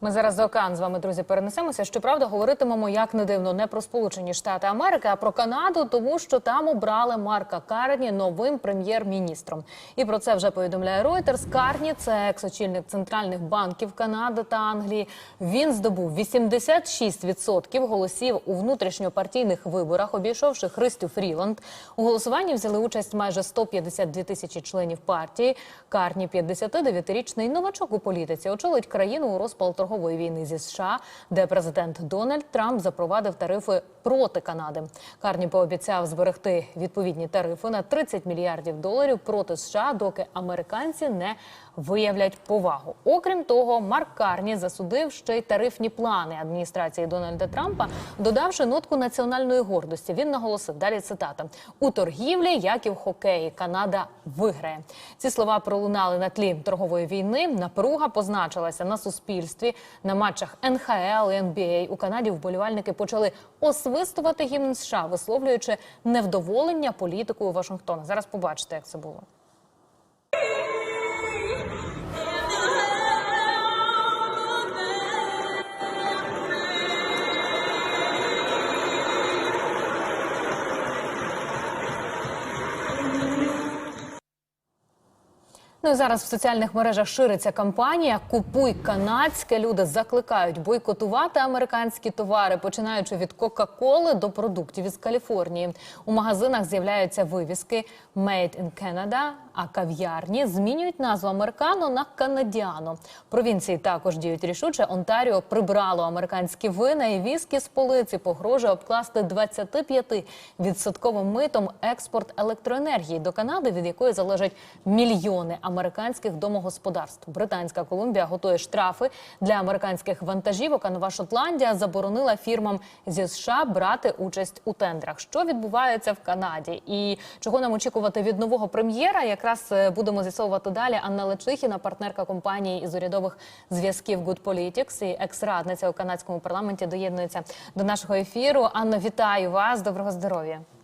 Ми зараз за океан з вами, друзі, перенесемося. Щоправда, говоритимемо як не дивно не про Сполучені Штати Америки, а про Канаду, тому що там обрали Марка Карні новим прем'єр-міністром. І про це вже повідомляє Reuters. Карні – це екс-очільник центральних банків Канади та Англії. Він здобув 86% голосів у внутрішньопартійних виборах, обійшовши Христю Фріланд. У голосуванні взяли участь майже 152 тисячі членів партії. Карні 59-річний новачок у політиці очолить країну у розпал торгової війни зі США, де президент Дональд Трамп запровадив тарифи проти Канади. Карні пообіцяв зберегти відповідні тарифи на 30 мільярдів доларів проти США, доки американці не виявлять повагу. Окрім того, Марк Карні засудив ще й тарифні плани адміністрації Дональда Трампа, додавши нотку національної гордості. Він наголосив далі. Цитата у торгівлі, як і в хокеї, Канада виграє. Ці слова пролунали на тлі торгової війни. Напруга позначилася на суспільстві на матчах НХЛ і НБА. У Канаді вболівальники почали освистувати гімн США, висловлюючи невдоволення політикою Вашингтона. Зараз побачите, як це було. Ну і зараз в соціальних мережах шириться кампанія Купуй канадське. Люди закликають бойкотувати американські товари, починаючи від Кока-Коли до продуктів із Каліфорнії. У магазинах з'являються вивіски «Made in Canada», а кав'ярні змінюють назву американо на канадіано. Провінції також діють рішуче. Онтаріо прибрало американські вина і віскі з полиці. Погрожує обкласти 25-відсотковим митом експорт електроенергії до Канади, від якої залежать мільйони американських домогосподарств. Британська Колумбія готує штрафи для американських вантажівок. А Нова Шотландія заборонила фірмам зі США брати участь у тендрах. Що відбувається в Канаді, і чого нам очікувати від нового прем'єра? Якраз е, будемо з'ясовувати далі. Анна Лечихіна, партнерка компанії із урядових зв'язків Good Politics і екс-радниця у канадському парламенті, доєднується до нашого ефіру. Анна, вітаю вас! Доброго здоров'я!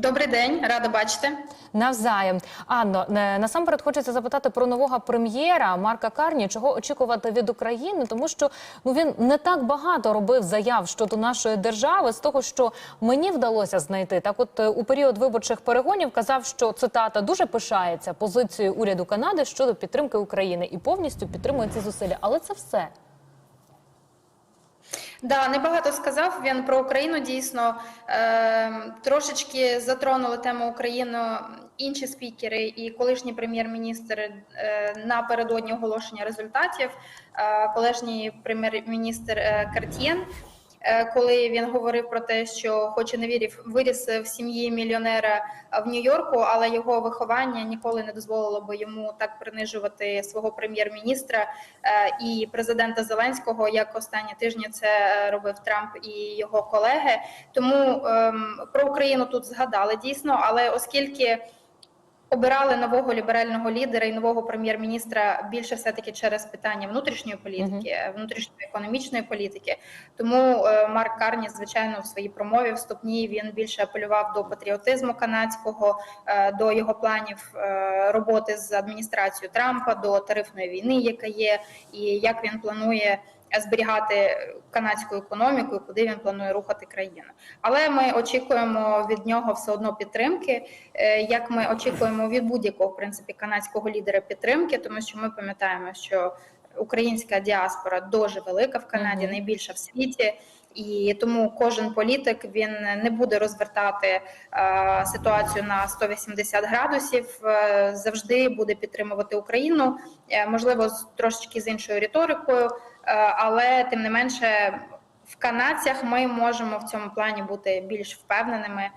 Добрий день, рада бачити. Навзаєм. Анно, е, насамперед хочеться запитати про нового прем'єра Марка Карні. Чого очікувати від України? Тому що ну він не так багато робив заяв щодо нашої держави. З того, що мені вдалося знайти, так от е, у період виборчих перегонів казав, що цитата дуже пишається позицією уряду Канади щодо підтримки України і повністю підтримує ці зусилля. Але це все. Да, небагато сказав він про Україну. Дійсно е, трошечки затронули тему України інші спікери і колишній прем'єр-міністр е, напередодні оголошення результатів. Е, колишній прем'єр-міністр е, Картєн. Е, Коли він говорив про те, що хоч і не вірив, виріс в сім'ї мільйонера в Нью-Йорку, але його виховання ніколи не дозволило би йому так принижувати свого прем'єр-міністра е, і президента Зеленського, як останні тижні це е, робив Трамп і його колеги. Тому ем, про Україну тут згадали дійсно, але оскільки обирали нового ліберального лідера і нового прем'єр-міністра більше все таки через питання внутрішньої політики, uh внутрішньої економічної політики. Тому е, Марк Карні, звичайно, в своїй промові вступній він більше апелював до патріотизму канадського, е, до його планів е, роботи з адміністрацією Трампа, до тарифної війни, яка є, і як він планує зберігати канадську економіку, і куди він планує рухати країну. Але ми очікуємо від нього все одно підтримки, е, як ми очікуємо від будь-якого в принципі канадського лідера підтримки, тому що ми пам'ятаємо, що українська діаспора дуже велика в Канаді, найбільша в світі. І тому кожен політик він не буде розвертати е, ситуацію на 180 градусів. е, завжди буде підтримувати Україну, е, можливо, з трошечки з іншою риторикою, але тим не менше, в канадцях ми можемо в цьому плані бути більш впевненими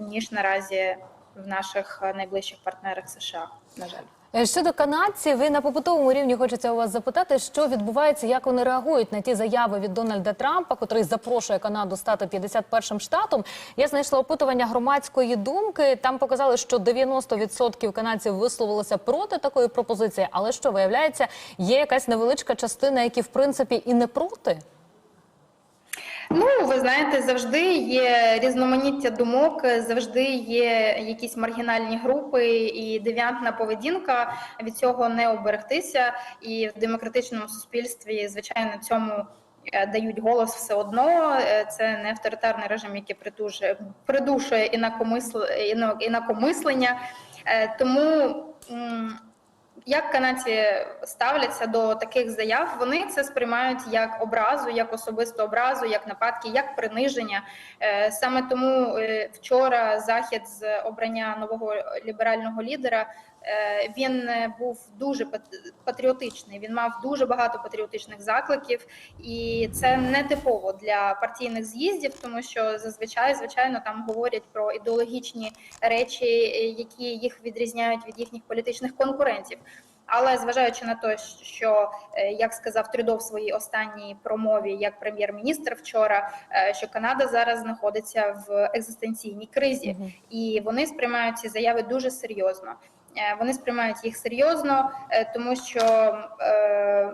ніж наразі в наших найближчих партнерах США. На жаль. Е, Щодо канадців, ви на побутовому рівні хочеться у вас запитати, що відбувається, як вони реагують на ті заяви від Дональда Трампа, котрий запрошує Канаду стати 51-м штатом. Я знайшла опитування громадської думки. Там показали, що 90% канадців висловилися проти такої пропозиції. Але що виявляється, є якась невеличка частина, які в принципі і не проти. Ну, ви знаєте, завжди є різноманіття думок, завжди є якісь маргінальні групи і девіантна поведінка. Від цього не оберегтися. І в демократичному суспільстві, звичайно, цьому е, дають голос все одно. Е, Це не авторитарний режим, який придушує, інакомисл, інакомислення. Е, Тому. Як канадці ставляться до таких заяв? Вони це сприймають як образу, як особисту образу, як нападки, як приниження. Е, Саме тому е, вчора захід з обрання нового ліберального лідера він е, був дуже пат- патріотичний. Він мав дуже багато патріотичних закликів, і це не типово для партійних з'їздів, тому що зазвичай, звичайно, там говорять про ідеологічні речі, е, які їх відрізняють від їхніх політичних конкурентів. Але зважаючи на те, що е, як сказав Трюдо в своїй останній промові як прем'єр-міністр вчора, е, що Канада зараз знаходиться в екзистенційній кризі, і вони сприймають ці заяви дуже серйозно. Е, Вони сприймають їх серйозно, е, тому що е,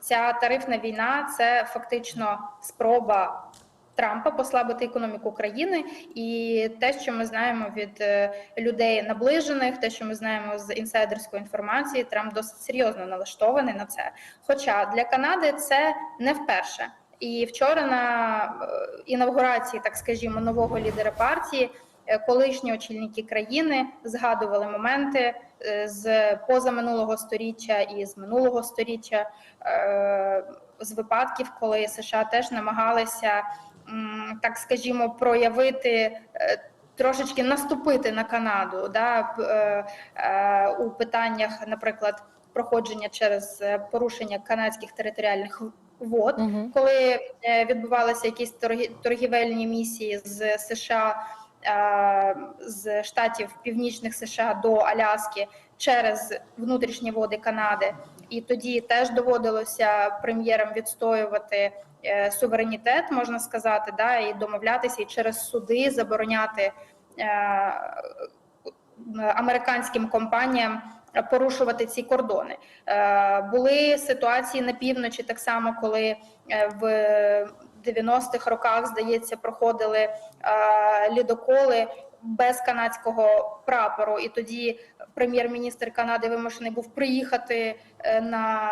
ця тарифна війна це фактично спроба Трампа послабити економіку країни, і те, що ми знаємо від людей наближених, те, що ми знаємо з інсайдерської інформації, Трамп досить серйозно налаштований на це. Хоча для Канади це не вперше. І вчора на інавгурації, так скажімо, нового лідера партії, колишні очільники країни згадували моменти е, з позаминулого сторіччя і з минулого сторіччя, е, з випадків, коли США теж намагалися, так скажімо, проявити. е, Трошечки наступити на Канаду да, е, е, у питаннях, наприклад, проходження через е, порушення канадських територіальних вод, Мгм. коли е, відбувалися якісь торгі- торгівельні місії з США, е, з штатів Північних США до Аляски через внутрішні води Канади, і тоді теж доводилося прем'єрам відстоювати е, суверенітет, можна сказати, да, і домовлятися, і через суди забороняти е, американським компаніям порушувати ці кордони. Е, Були ситуації на півночі, так само, коли е, в 90-х роках, здається, проходили е, лідоколи без канадського прапору, і тоді прем'єр-міністр Канади вимушений був приїхати е, на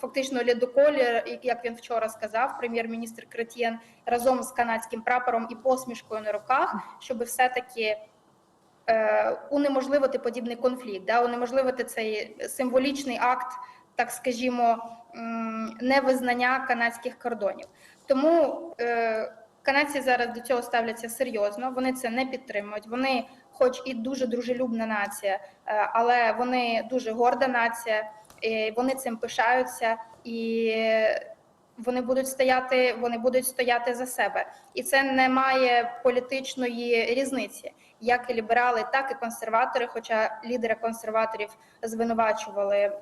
фактично лідоколі, як він вчора сказав, прем'єр-міністр Кретєн разом з канадським прапором і посмішкою на руках, щоб все-таки е, унеможливити подібний конфлікт, да, унеможливити цей символічний акт, так скажімо, невизнання канадських кордонів. Тому е, канадці зараз до цього ставляться серйозно. Вони це не підтримують. Вони, хоч і дуже дружелюбна нація, е, але вони дуже горда нація. і Вони цим пишаються і. Вони будуть стояти, вони будуть стояти за себе, і це не має політичної різниці. Як і ліберали, так і консерватори. Хоча лідери консерваторів звинувачували е,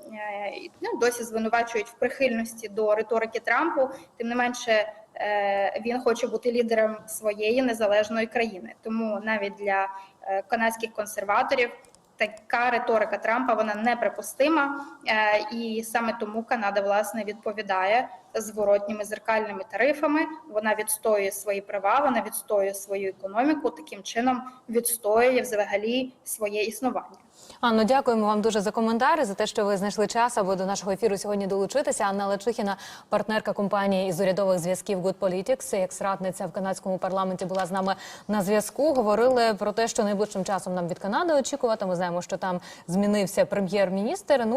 ну, досі звинувачують в прихильності до риторики Трампу. Тим не менше, е, він хоче бути лідером своєї незалежної країни. Тому навіть для е, канадських консерваторів така риторика Трампа вона неприпустима, і саме тому Канада власне відповідає зворотніми зеркальними тарифами. Вона відстоює свої права, вона відстоює свою економіку. Таким чином відстоює взагалі своє існування. Анно, дякуємо вам дуже за коментар, за те, що ви знайшли час, аби до нашого ефіру сьогодні долучитися. Анна Лечихіна, партнерка компанії із урядових зв'язків Good Politics, як радниця в канадському парламенті, була з нами на зв'язку. Говорили про те, що найближчим часом нам від Канади очікувати. Ми знаємо, що там змінився прем'єр-міністр. Ну